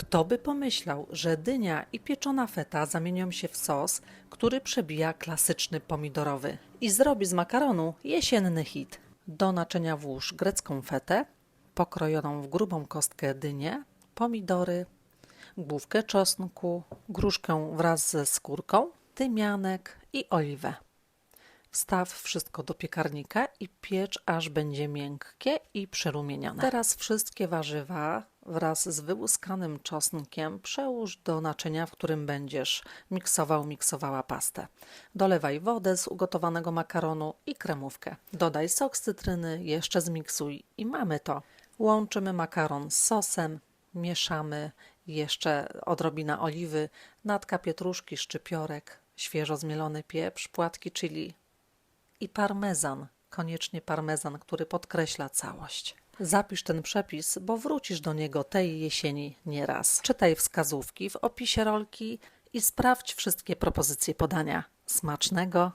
Kto by pomyślał, że dynia i pieczona feta zamienią się w sos, który przebija klasyczny pomidorowy i zrobi z makaronu jesienny hit. Do naczynia włóż grecką fetę, pokrojoną w grubą kostkę dynię, pomidory, główkę czosnku, gruszkę wraz ze skórką, tymianek i oliwę. Wstaw wszystko do piekarnika i piecz, aż będzie miękkie i przerumienione. Teraz wszystkie warzywa wraz z wyłuskanym czosnkiem przełóż do naczynia, w którym będziesz miksował, miksowała pastę. Dolewaj wodę z ugotowanego makaronu i kremówkę. Dodaj sok z cytryny, jeszcze zmiksuj i mamy to. Łączymy makaron z sosem, mieszamy jeszcze odrobina oliwy, natka pietruszki, szczypiorek, świeżo zmielony pieprz, płatki chili i parmezan, koniecznie parmezan, który podkreśla całość. Zapisz ten przepis, bo wrócisz do niego tej jesieni nieraz. Czytaj wskazówki w opisie rolki i sprawdź wszystkie propozycje podania. Smacznego!